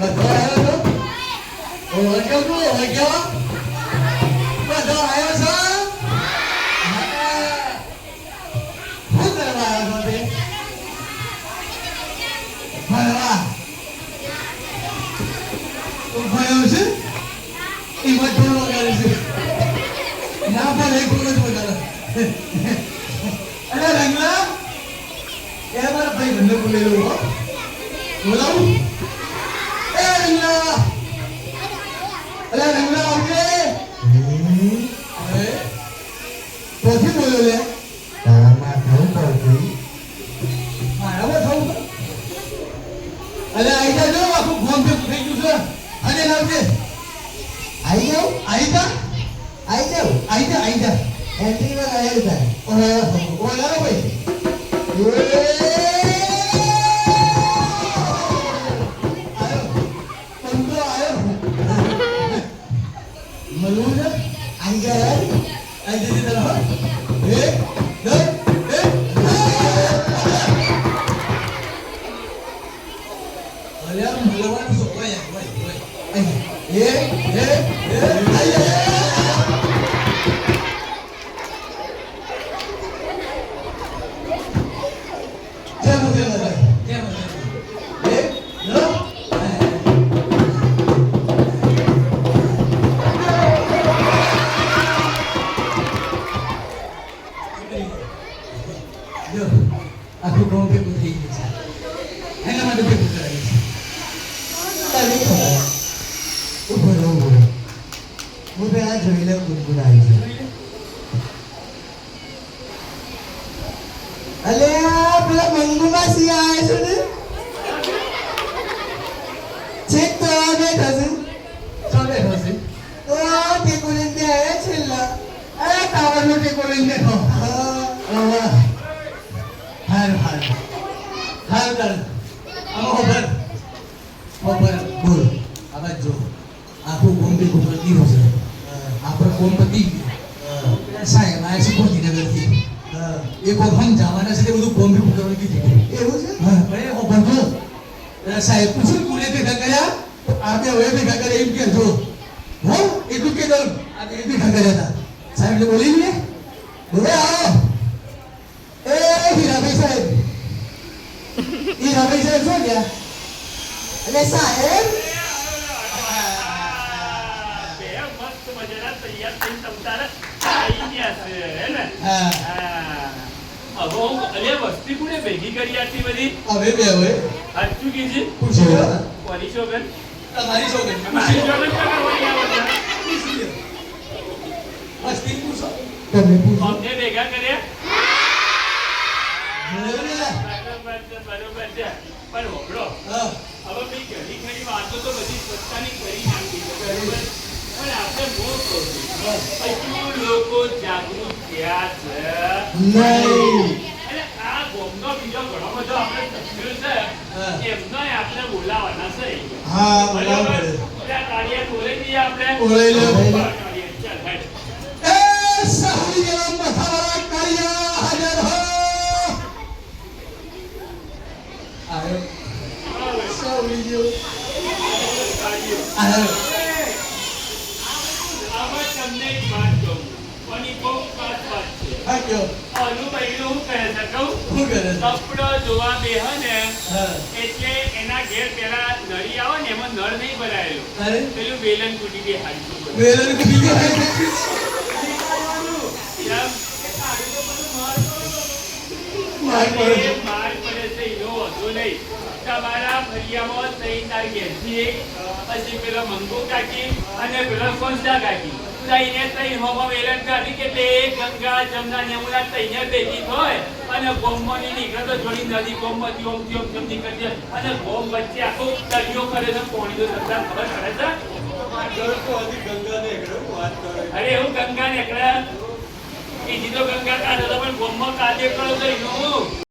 बताया बताया એમાં એ મારા ભાઈ બંને બોલેલો હો રંગલા અરે રંગલા બોલ્યો લે તારામાં થવું પડતું મારામાં અરે આઈ જા જો આખું ફોન થઈ ગયું છે. અને લાવજે આઈ જાઉં આઈ જા આઈ જાઉં આઈ જા આઈ જા એન્ટ્રીમાં આવેલું તારે ઓલા ઓલા ભાઈ આયો પંતો આયો મળવું છે આઈ ગયા આઈ જજે તરફ એક બે Aku mau pergi ke Hanya ada pergi ke Tadi kok. હું પેલા જોઈ લઉં ગુનગુનાઈ છે અલે આ પેલા મંગુમાં સી આવે છે ને છેક તો આ બેઠા છે ચાલે હશે તો આ ટેકો લઈને આવ્યા છેલ્લા અરે ટાવરનો ટેકો લઈને બેઠો હા આવા. હારું હારું હારું તારું આમાં ખબર ખબર બોલ આ બાજુ જો આખું ગામ ભેગું કરતી હશે આપણે કોમ પતી ગયું પેલા સાહેબ આ છે ગાંધીનગરથી હા એક વખત જવાના છે તે બધું કોમ ભેગું કરવાનું કીધું એવું છે હા, પણ એ ખબર જો પેલા સાહેબ પૂછ્યું કોને ભેગા કર્યા તો આપણે હવે ભેગા કર્યા એમ કે જો હો એટલું કે દઉં આ બે ભેગા કર્યા હતા સાહેબ ને બોલી ને બોલે આવો એ હીરાભાઈ સાહેબ હીરાભાઈ સાહેબ શું ગયા અને સાહેબ મસ્ત મજાના તૈયાર થઈને તમ તારે આવી ગયા છે, હે ને? હા. હવે અલ્યા વસ્તી કોને ભેગી કરી આટલી બધી હવે બે હવે સાચું કીધી? પૂછ્યો કોની શોભન? તમારી સોગંદ મારી શોભન તો કરવાની આ. મસ્તી પૂછો તમે પૂછો અમને ભેગા કર્યા? બરોબર છે, બરોબર છે. પણ હોભળો, હા હવે ભાઈ ઘણી ખરી વાતો તો બધી સ્વચ્છતાની કરી નાખી છે, બરોબર? પણ આપણે મોં ખોલ્યું. હજુ લોકો જાગૃત થયા છે નહીં એટલે આ ગોમનો બીજો ઘણો બધો આપણે સભ્યો છે એમનોય આપણે બોલાવાના છે હા બરાબર બરાબર ત્યાં દઈએ આપણે બોલાવી લો. બરાબર, તાળીયા. ચાલ, પણ બહુ ખાસ વાત છે. આ કયો? આનું બૈરું હું કહે છે કહું? શું કરે કપડો ધોવા બેહે ને એટલે એના ઘેર પેલા નળી આવે ને એમાં નળ નહીં ભરાયેલો. પેલું બેલન તૂટી દે હાલતું વેલન કુટી ગયો એમ માર પડે છે. એનો વાંધો નહીં. તમારા ફળિયામાં થઈ તાર ઘેરથી એક, પછી પેલો મંગુ કાકી અને પેલા કોંસા કાકી. તઈને તઈ હોમાં વેલણ કાઢી કે તે ગંગા, જમના યમુના તઈને ભેગી થાય અને ગોમની નીકળે તો જોડી નદી ગોમતી ઓમ ઓમ નીકળી જાય. અને ગોમ વચ્ચે આખો તળિયો કરે છે કોણી તો સત્તા ખબર પડે છે? અરે એવું ગંગા નીકળે બીજી તો ગંગા કાઢે પણ ગોમમાં કાઢે કરો તો